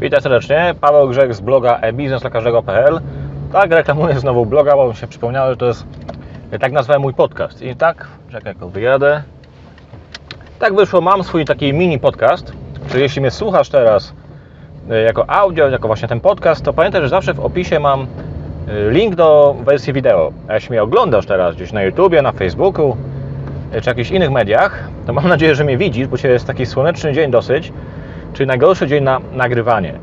Witam serdecznie, Paweł Grzech z bloga e-biznes.pl Tak, reklamuję znowu bloga, bo mi się przypomniało, że to jest, tak nazwałem mój podcast. I tak, czekaj, jak wyjadę. Tak wyszło, mam swój taki mini podcast, czyli jeśli mnie słuchasz teraz e, jako audio, jako właśnie ten podcast, to pamiętaj, że zawsze w opisie mam e, link do wersji wideo. A jeśli mnie oglądasz teraz gdzieś na YouTubie, na Facebooku, e, czy jakichś innych mediach, to mam nadzieję, że mnie widzisz, bo dzisiaj jest taki słoneczny dzień dosyć, czyli najgorszy dzień na nagrywanie.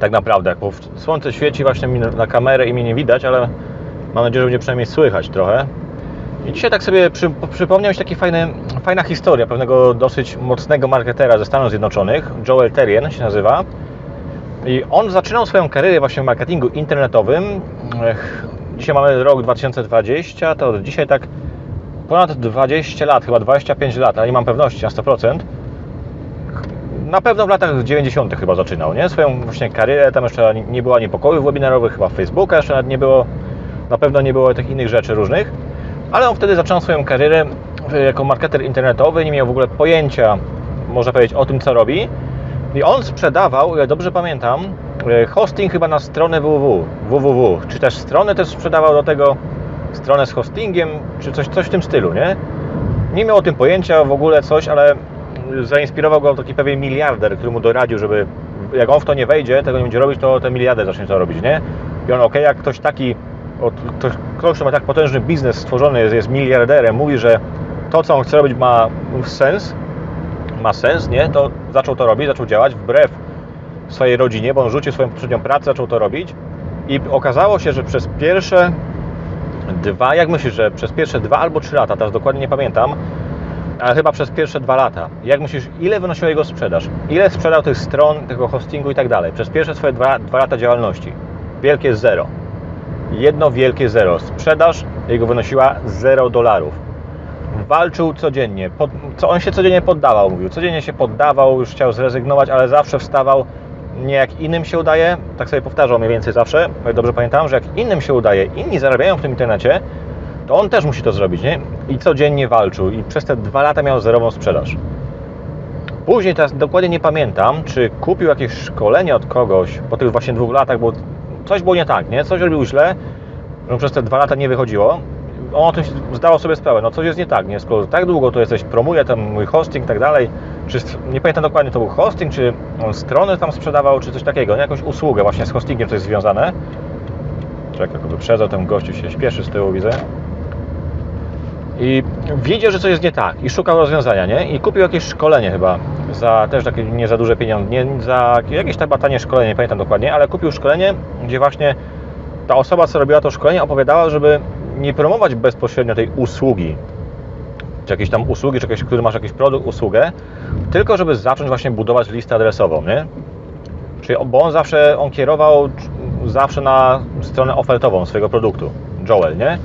Tak naprawdę, bo słońce świeci właśnie mi na- kamerę i mnie nie widać, ale mam nadzieję, że będzie przynajmniej słychać trochę. I dzisiaj tak sobie przy, przypomniał się taka fajny, fajna historia pewnego dosyć mocnego marketera ze Stanów Zjednoczonych, Joel Terrien się nazywa. I on zaczynał swoją karierę właśnie w marketingu internetowym. Dzisiaj mamy rok 2020, to dzisiaj tak ponad 20 lat, chyba 25 lat, ale nie mam pewności na 100%. Na pewno w latach 90. chyba zaczynał, nie? Swoją właśnie karierę, tam jeszcze nie- było ani pokojów webinarowych, chyba Facebooka jeszcze nie było, na pewno nie było tych innych rzeczy różnych, ale on wtedy zaczął swoją karierę e, jako marketer internetowy, nie miał w ogóle pojęcia, można powiedzieć, o tym, co robi. I on sprzedawał, ile dobrze pamiętam, e, hosting chyba na stronę www, www, czy też stronę też sprzedawał do tego, stronę z hostingiem, czy coś, coś w tym stylu, nie? Nie miał o tym pojęcia w ogóle coś, ale zainspirował go taki pewien miliarder, który mu doradził, żeby jak on w to nie wejdzie, tego nie będzie robić, to ten miliarder zacznie to robić, nie? I on, ok, jak ktoś taki, ktoś, ktoś, kto ma tak potężny biznes stworzony, jest, jest miliarderem, mówi, że to, co on chce robić ma sens, ma sens, nie? To zaczął to robić, zaczął działać wbrew swojej rodzinie, bo on rzucił swoją poprzednią pracę, zaczął to robić i okazało się, że przez pierwsze dwa, jak myślisz, że przez pierwsze dwa albo trzy lata, teraz dokładnie nie pamiętam, ale chyba przez pierwsze dwa lata. Jak myślisz, ile wynosiła jego sprzedaż? Ile sprzedał tych stron, tego hostingu i tak dalej? Przez pierwsze swoje dwa, dwa lata działalności. Wielkie zero. Jedno wielkie zero. Sprzedaż jego wynosiła 0 dolarów. Walczył codziennie. Pod, co on się codziennie poddawał, mówił. Codziennie się poddawał, już chciał zrezygnować, ale zawsze wstawał. Nie jak innym się udaje, tak sobie powtarzał mniej więcej zawsze, bo dobrze pamiętam, że jak innym się udaje, inni zarabiają w tym internecie, to on też musi to zrobić, nie? I codziennie walczył i przez te dwa lata miał zerową sprzedaż. Później, teraz dokładnie nie pamiętam, czy kupił jakieś szkolenie od kogoś po tych właśnie dwóch latach, bo coś było nie tak, nie? Coś robił źle, że mu przez te dwa lata nie wychodziło. On o tym zdawał sobie sprawę, no coś jest nie tak, nie? Skoro tak długo to jesteś, promuje ten mój hosting i tak dalej, czy nie pamiętam dokładnie, to był hosting, czy on stronę tam sprzedawał, czy coś takiego, nie? Jakąś usługę właśnie z hostingiem coś związane. Czekaj, wyprzedzał, ten gościu się śpieszy z tyłu, widzę. I wiedział, że coś jest nie tak i szukał rozwiązania, nie? I kupił jakieś szkolenie chyba za też takie nie za duże pieniądze, nie za jakieś chyba tanie szkolenie, nie pamiętam dokładnie, ale kupił szkolenie, gdzie właśnie ta osoba, co robiła to szkolenie, opowiadała, żeby nie promować bezpośrednio tej usługi, czy jakiejś tam usługi, czy jakiś, który masz jakiś produkt, usługę, tylko żeby zacząć właśnie budować listę adresową, nie? Czyli, bo on zawsze, on kierował zawsze na stronę ofertową swojego produktu, Joel, nie?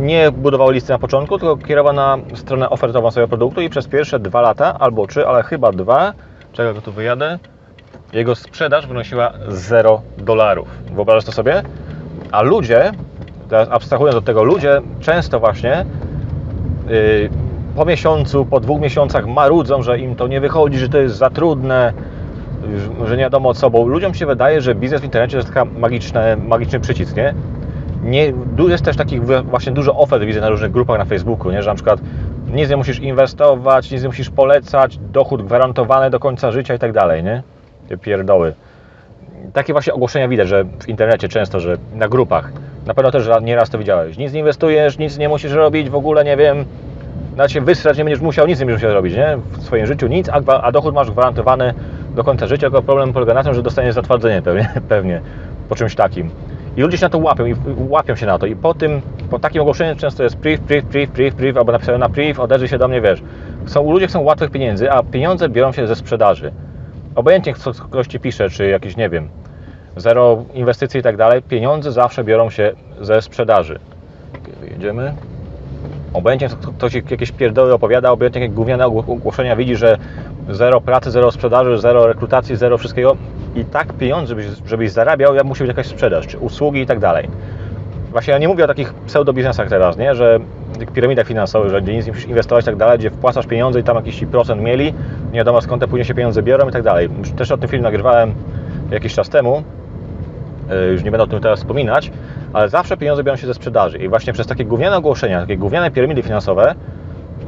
Nie budował listy na początku, tylko kierował na stronę ofertową swojego produktu i przez pierwsze dwa lata, albo trzy, ale chyba dwa, czego go tu wyjadę, jego sprzedaż wynosiła 0 dolarów. Wyobrażasz to sobie? A ludzie, teraz abstrahując od tego, ludzie często właśnie yy, po miesiącu, po dwóch miesiącach marudzą, że im to nie wychodzi, że to jest za trudne, że nie wiadomo co, bo ludziom się wydaje, że biznes w internecie to jest taka magiczny, magiczny przycisk, nie? Nie, jest też takich właśnie dużo ofert widzę na różnych grupach na Facebooku, nie? że na przykład nic nie musisz inwestować, nic nie musisz polecać, dochód gwarantowany do końca życia i tak dalej, nie? Te pierdoły. Takie właśnie ogłoszenia widać, że w internecie często, że na grupach. Na pewno też nieraz to widziałeś. Nic nie inwestujesz, nic nie musisz robić, w ogóle nie wiem, nawet się wysrać nie będziesz musiał, nic nie będziesz musiał robić, nie? W swoim życiu nic, a, a dochód masz gwarantowany do końca życia, tylko problem polega na tym, że dostaniesz zatwardzenie pewnie, pewnie po czymś takim. I ludzie się na to łapią i łapią się na to. I po tym, po takim ogłoszeniu często jest priv, priv, priv, priv, priv, albo napisane na priv, odezwij się do mnie, wiesz. Są, ludzie chcą łatwych pieniędzy, a pieniądze biorą się ze sprzedaży. Obojętnie co ktoś Ci pisze, czy jakiś, nie wiem, zero inwestycji i tak dalej, pieniądze zawsze biorą się ze sprzedaży. Wyjedziemy. Obojętnie kto- ktoś jakieś pierdoły opowiada, obojętnie jakie gówniane ogło- ogłoszenia widzi, że zero pracy, zero sprzedaży, zero rekrutacji, zero wszystkiego i tak pieniądze, żebyś, żebyś zarabiał, jak musi być jakaś sprzedaż, czy usługi i tak dalej. Właśnie ja nie mówię o takich pseudobiznesach teraz, nie? że tych piramidach finansowych, że gdzie nic nie musisz inwestować i tak dalej, gdzie wpłacasz pieniądze i tam jakiś procent mieli, nie wiadomo skąd te później się pieniądze biorą i tak dalej. Też o tym film nagrywałem jakiś czas temu, Yy, już nie będę o tym teraz wspominać, ale zawsze pieniądze biorą się ze sprzedaży i właśnie przez takie gówniane ogłoszenia, takie gówniane piramidy finansowe,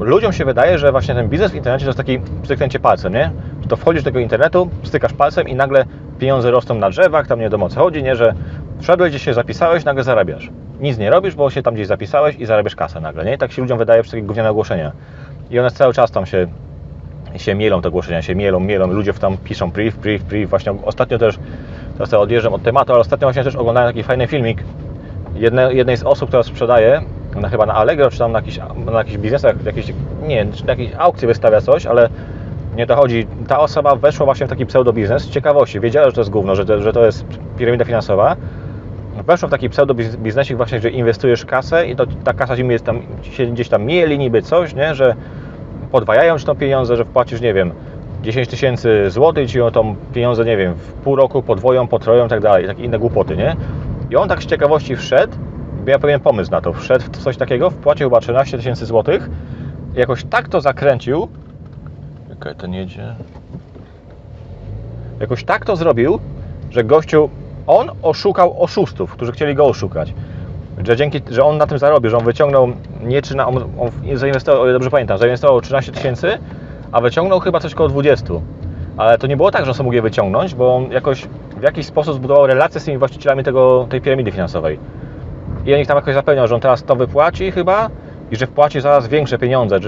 ludziom się wydaje, że właśnie ten biznes w internecie to jest taki pstryknięcie palcem, nie? Że to wchodzisz do tego internetu, stykasz palcem i nagle pieniądze rosną na drzewach, tam nie wiadomo o co chodzi, nie? Że wszedłeś, gdzieś się zapisałeś, nagle zarabiasz. Nic nie robisz, bo się tam gdzieś zapisałeś i zarabiasz kasę nagle, nie? Tak się ludziom wydaje przez takie gówniane ogłoszenia. I one cały czas tam się, się mielą, te ogłoszenia się mielą, mielą, ludzie tam piszą brief, brief, brief. Właśnie ostatnio też, teraz odjeżdżam od tematu, ale ostatnio właśnie też oglądałem taki fajny filmik jedne, jednej z osób, która sprzedaje, na, chyba na Allegro, czy tam na jakichś, na jakichś biznesach, jakieś, nie czy na jakiejś aukcji wystawia coś, ale nie to chodzi. Ta osoba weszła właśnie w taki pseudobiznes z ciekawości. Wiedziała, że to jest gówno, że to, że to jest piramida finansowa. Weszła w taki pseudobiznesik właśnie, że inwestujesz kasę i to, ta kasa ci jest tam, się gdzieś tam mieli niby coś, nie? że podwajają ci to pieniądze, że wpłacisz, nie wiem, 10 tysięcy złotych i ci tą pieniądze, nie wiem, w pół roku podwoją, potroją i tak dalej, takie inne głupoty, nie? I on tak z ciekawości wszedł, miał pewien pomysł na to, wszedł w coś takiego, wpłacił chyba 13 tysięcy złotych, jakoś tak to zakręcił, Okej, ten jedzie. Jakoś tak to zrobił, że gościu, on oszukał oszustów, którzy chcieli go oszukać. Że dzięki, że on na tym zarobił, że on wyciągnął nie czy na, on, on zainwestował, o ile dobrze pamiętam, zainwestował 13 tysięcy, a wyciągnął chyba coś koło 20. Ale to nie było tak, że on sobie mógł je wyciągnąć, bo on jakoś w jakiś sposób zbudował relacje z tymi właścicielami tego, tej piramidy finansowej. I on ich tam jakoś zapewniał, że on teraz to wypłaci chyba i że wpłaci zaraz większe pieniądze,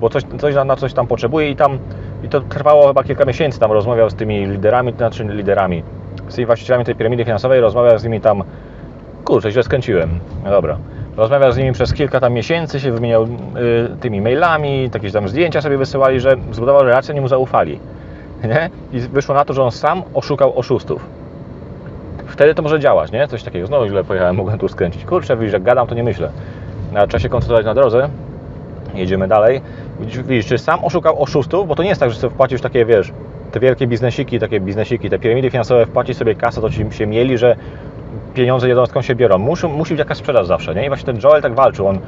bo coś, coś na, na coś tam potrzebuje i tam i to trwało chyba kilka miesięcy, tam rozmawiał z tymi liderami, znaczy liderami, z tymi właścicielami tej piramidy finansowej, rozmawiał z nimi tam, kurczę, źle skręciłem, no dobra, rozmawiał z nimi przez kilka tam miesięcy, się wymieniał y, tymi mailami, jakieś tam zdjęcia sobie wysyłali, że zbudował relacje, nie mu zaufali, nie? I wyszło na to, że on sam oszukał oszustów. Wtedy to może działać, nie? Coś takiego. Znowu źle pojechałem, mogłem tu skręcić. Kurczę, widzisz, jak gadam, to nie myślę. No, trzeba się koncentrować na drodze. Jedziemy dalej. Widzisz, czy sam oszukał oszustów, bo to nie jest tak, że sobie wpłacisz takie, wiesz, te wielkie biznesiki, takie biznesiki, te piramidy finansowe, wpłacisz sobie kasę, to ci się mieli, że pieniądze wiadomo skąd się biorą. Musi, musi być jakaś sprzedaż zawsze, nie? I właśnie ten Joel tak walczył. On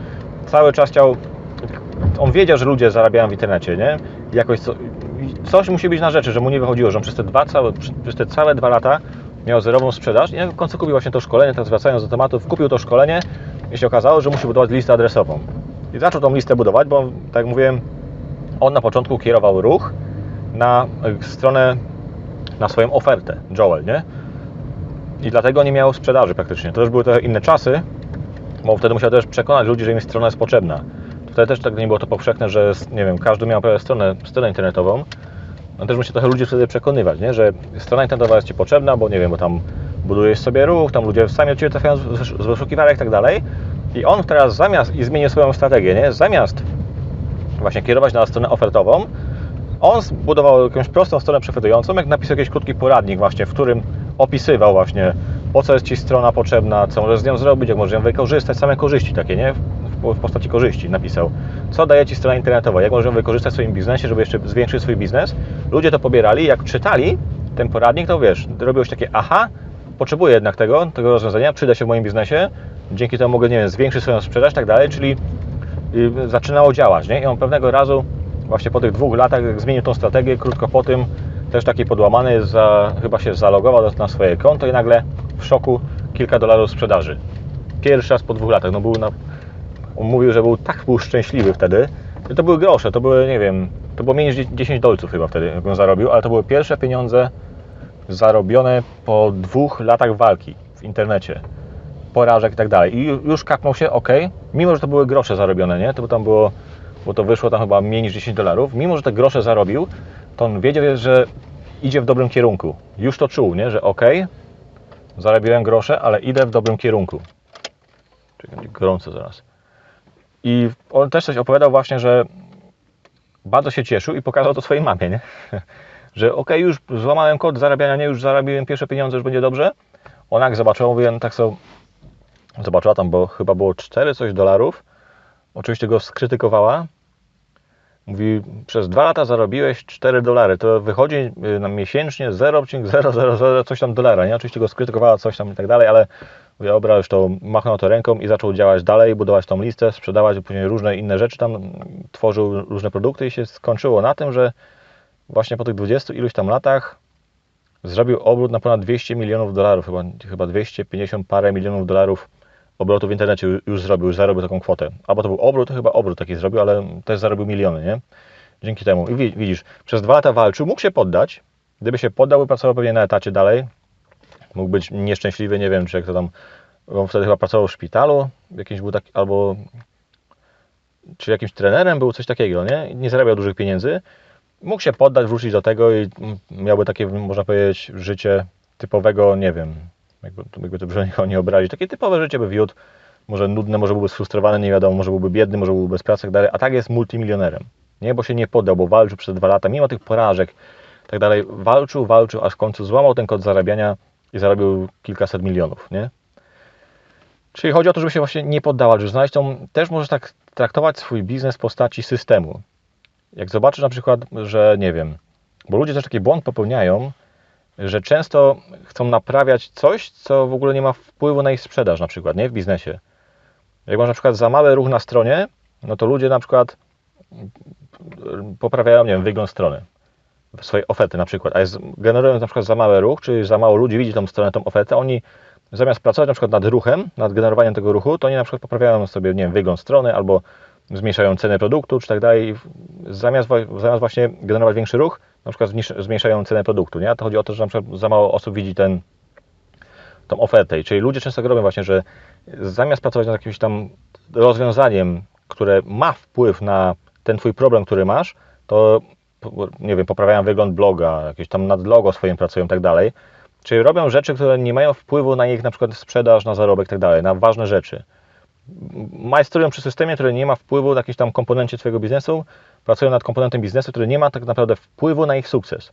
cały czas chciał, on wiedział, że ludzie zarabiają w internecie, nie? Jakoś co, coś musi być na rzeczy, że mu nie wychodziło, że on przez te, dwa, całe, przez te całe dwa lata miał zerową sprzedaż i w końcu kupił właśnie to szkolenie, teraz wracając do tematów, kupił to szkolenie i się okazało, że musi budować listę adresową. I zaczął tą listę budować, bo tak jak mówiłem, on na początku kierował ruch na stronę, na swoją ofertę, Joel, nie? I dlatego nie miał sprzedaży praktycznie. To już były trochę inne czasy, bo wtedy musiał też przekonać ludzi, że im strona jest potrzebna. Wtedy też tak nie było to powszechne, że nie wiem, każdy miał stronę, stronę internetową. No też musi trochę ludzi wtedy przekonywać, nie? że strona internetowa jest Ci potrzebna, bo nie wiem, bo tam budujesz sobie ruch, tam ludzie sami od Ciebie trafiają z wyszukiwarek i tak dalej. I on teraz zamiast, i zmienił swoją strategię, nie? Zamiast właśnie kierować na stronę ofertową, on zbudował jakąś prostą stronę przechwytującą, jak napisał jakiś krótki poradnik właśnie, w którym opisywał właśnie, po co jest Ci strona potrzebna, co możesz z nią zrobić, jak możesz ją wykorzystać, same korzyści takie, nie? W, postaci korzyści napisał. Co daje Ci strona internetowa, jak możesz ją wykorzystać w swoim biznesie, żeby jeszcze zwiększyć swój biznes. Ludzie to pobierali, jak czytali ten poradnik, to wiesz, robiło się takie aha, potrzebuję jednak tego, tego rozwiązania, przyda się w moim biznesie, dzięki temu mogę, nie wiem, zwiększyć swoją sprzedaż i tak dalej, czyli y, zaczynało działać, nie? I on pewnego razu, właśnie po tych dwóch latach, zmienił tą strategię, krótko po tym, też taki podłamany, za, chyba się zalogował na swoje konto i nagle w szoku kilka dolarów sprzedaży. Pierwszy raz po dwóch latach, no był na... Mówił, że był tak był szczęśliwy wtedy. I to były grosze, to były, nie wiem, to było mniej niż 10 dolców chyba wtedy, jak on zarobił, ale to były pierwsze pieniądze zarobione po dwóch latach walki w internecie, porażek i tak dalej. I już kapnął się, ok, mimo że to były grosze zarobione, nie? To tam było, bo to wyszło tam chyba mniej niż 10 dolarów, mimo że te grosze zarobił, to on wiedział, że idzie w dobrym kierunku. Już to czuł, nie? Że ok, zarobiłem grosze, ale idę w dobrym kierunku. Czekaj, będzie gorąco zaraz. I on też coś opowiadał właśnie, że bardzo się cieszył i pokazał to swojej mamie, nie? że ok, już złamałem kod zarabiania, nie, już zarabiłem pierwsze pieniądze, już będzie dobrze. Ona jak zobaczyła, mówię, no tak so, zobaczyła tam, bo chyba było 4 coś dolarów. Oczywiście go skrytykowała. Mówi, przez dwa lata zarobiłeś 4 dolary, to wychodzi y, nam miesięcznie 0,000 coś tam dolara, nie? Oczywiście go skrytykowała coś tam i tak dalej, ale wyobraź to, machnął to ręką i zaczął działać dalej, budować tą listę, sprzedawać później różne inne rzeczy, tam tworzył różne produkty i się skończyło na tym, że właśnie po tych 20 iluś tam latach zrobił obrót na ponad 200 milionów dolarów, chyba, chyba 250 parę milionów dolarów obrotu w internecie ju- już zrobił, już zarobił taką kwotę. Albo to był obrót, to chyba obrót taki zrobił, ale też zarobił miliony, nie? Dzięki temu. I wi- widzisz, przez dwa lata walczył, mógł się poddać. Gdyby się poddał, by pracował pewnie na etacie dalej. Mógł być nieszczęśliwy, nie wiem, czy jak to tam. On wtedy chyba pracował w szpitalu, jakiś był taki, albo czy jakimś trenerem był, coś takiego, nie? Nie zarabiał dużych pieniędzy. Mógł się poddać, wrócić do tego i miałby takie, można powiedzieć, życie typowego, nie wiem, jakby, jakby to brzmi nie obrazić, takie typowe życie by wiódł, może nudne, może byłby sfrustrowany, nie wiadomo, może byłby biedny, może byłby bez pracy tak dalej, a tak jest multimilionerem, nie? Bo się nie poddał, bo walczył przez dwa lata, mimo tych porażek tak dalej, walczył, walczył, aż w końcu złamał ten kod zarabiania i zarobił kilkaset milionów, nie? Czyli chodzi o to, żeby się właśnie nie poddawać, żeby znaleźć tą, też możesz tak traktować swój biznes w postaci systemu. Jak zobaczysz na przykład, że nie wiem, bo ludzie też taki błąd popełniają, że często chcą naprawiać coś, co w ogóle nie ma wpływu na ich sprzedaż na przykład, nie? W biznesie. Jak masz na przykład za mały ruch na stronie, no to ludzie na przykład poprawiają, nie wiem, wygląd strony swojej oferty na przykład, a jest, generując na przykład za mały ruch, czyli za mało ludzi widzi tą stronę, tą ofertę, oni zamiast pracować na przykład nad ruchem, nad generowaniem tego ruchu, to oni na przykład poprawiają sobie, nie wiem, wygląd strony albo zmniejszają cenę produktu, czy tak dalej. Zamiast, zamiast właśnie generować większy ruch, na przykład zmniejsz- zmniejszają cenę produktu, nie? To chodzi o to, że na przykład za mało osób widzi ten, tą ofertę. Czyli ludzie często tak robią właśnie, że zamiast pracować nad jakimś tam rozwiązaniem, które ma wpływ na ten twój problem, który masz, to nie wiem, poprawiają wygląd bloga, jakieś tam nad logo swoim pracują i tak dalej. Czyli robią rzeczy, które nie mają wpływu na ich na przykład sprzedaż, na zarobek i tak dalej, na ważne rzeczy. Majstrują przy systemie, który nie ma wpływu na jakiś tam komponencie Twojego biznesu, pracują nad komponentem biznesu, który nie ma tak naprawdę wpływu na ich sukces.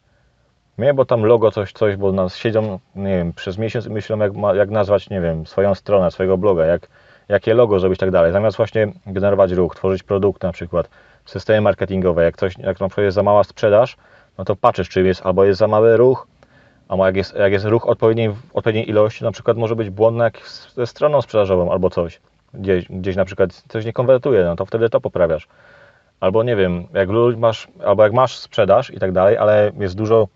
Nie, bo tam logo coś, coś, bo nas siedzą, nie wiem, przez miesiąc i myślą, jak, jak nazwać, nie wiem, swoją stronę, swojego bloga, jak, jakie logo zrobić i tak dalej. Zamiast właśnie generować ruch, tworzyć produkt na przykład, systemy marketingowe, jak coś, jak na przykład jest za mała sprzedaż, no to patrzysz, czy jest albo jest za mały ruch, albo jak jest, jak jest ruch odpowiedniej, odpowiedniej ilości, na przykład może być błąd jak ze stroną sprzedażową albo coś. Gdzieś, gdzieś na przykład coś nie konwertuje, no to wtedy to poprawiasz. Albo nie wiem, jak masz, albo jak masz sprzedaż i tak dalej, ale jest dużo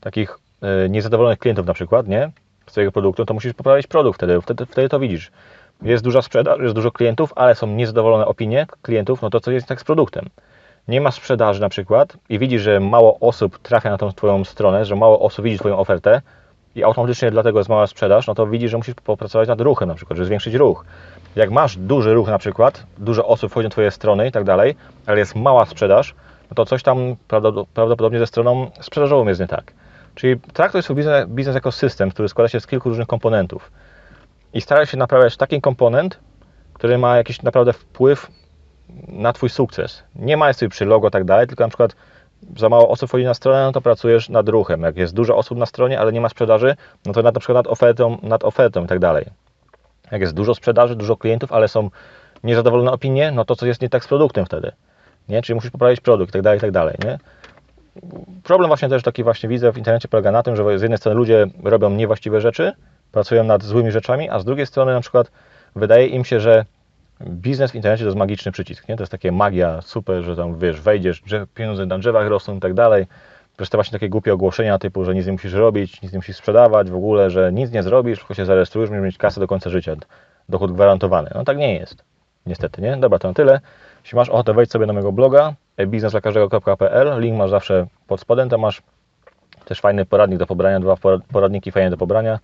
takich y, niezadowolonych klientów na przykład, nie? Z twojego produktu, to musisz poprawić produkt wtedy, wtedy, wtedy to widzisz. Jest duża sprzedaż, jest dużo klientów, ale są niezadowolone opinie klientów, no to co jest tak z produktem? Nie ma sprzedaży na przykład i widzisz, że mało osób trafia na tą twoją stronę, że mało osób widzi twoją ofertę i automatycznie dlatego jest mała sprzedaż, no to widzisz, że musisz popracować nad ruchem na przykład, żeby zwiększyć ruch. Jak masz duży ruch na przykład, dużo osób wchodzi na twoje strony i tak dalej, ale jest mała sprzedaż, no to coś tam prawdopod- prawdopodobnie ze stroną sprzedażową jest nie tak. Czyli traktuj swój biznes, biznes jako system, który składa się z kilku różnych komponentów. I staraj się naprawiać taki komponent, który ma jakiś naprawdę wpływ na Twój sukces. Nie ma sobie przy logo tak dalej, tylko na przykład za mało osób wchodzi na stronę, no to pracujesz nad ruchem. Jak jest dużo osób na stronie, ale nie ma sprzedaży, no to nad, na przykład nad ofertą, nad ofertą i tak dalej. Jak jest dużo sprzedaży, dużo klientów, ale są niezadowolone opinie, no to co jest nie tak z produktem wtedy. Nie? Czyli musisz poprawić produkt i tak dalej, i tak dalej. Nie? Problem właśnie też taki właśnie widzę w internecie polega na tym, że z jednej strony ludzie robią niewłaściwe rzeczy, pracują nad złymi rzeczami, a z drugiej strony na przykład wydaje im się, że biznes w internecie to jest magiczny przycisk, nie? To jest takie magia, super, że tam wiesz, wejdziesz, pieniądze na drzewach rosną i tak dalej. Te właśnie takie głupie ogłoszenia typu, że nic nie musisz robić, nic nie musisz sprzedawać w ogóle, że nic nie zrobisz, tylko się zarejestrujesz, będziesz mieć kasę do końca życia, dochód gwarantowany. No tak nie jest, niestety, nie? Dobra, to na tyle. Jeśli masz ochotę, wejdź sobie na mojego bloga biznesdlakażdego.pl, link masz zawsze pod spodem, tam masz też fajny poradnik do pobrania, dwa porad- poradniki fajne do pobrania.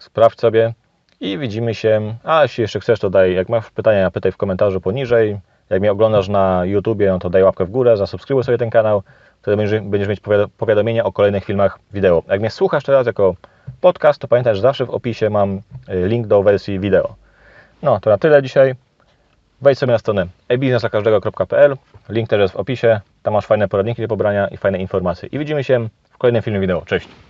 Sprawdź sobie i widzimy się. A jeśli jeszcze chcesz, to daj, jak masz pytania, pytaj w komentarzu poniżej. Jak mnie oglądasz na YouTubie, no to daj łapkę w górę, zasubskrybuj sobie ten kanał. Wtedy będziesz, mieć powiado- powiadomienia o kolejnych filmach wideo. Jak mnie słuchasz teraz jako podcast, to pamiętaj, że zawsze w opisie mam y, link do wersji wideo. No, to na tyle dzisiaj. Wejdź sobie na stronę ebiznesdlakażdego.pl. Link też jest w opisie. Tam masz fajne poradniki do pobrania i fajne informacje. I widzimy się w kolejnym filmie wideo. Cześć!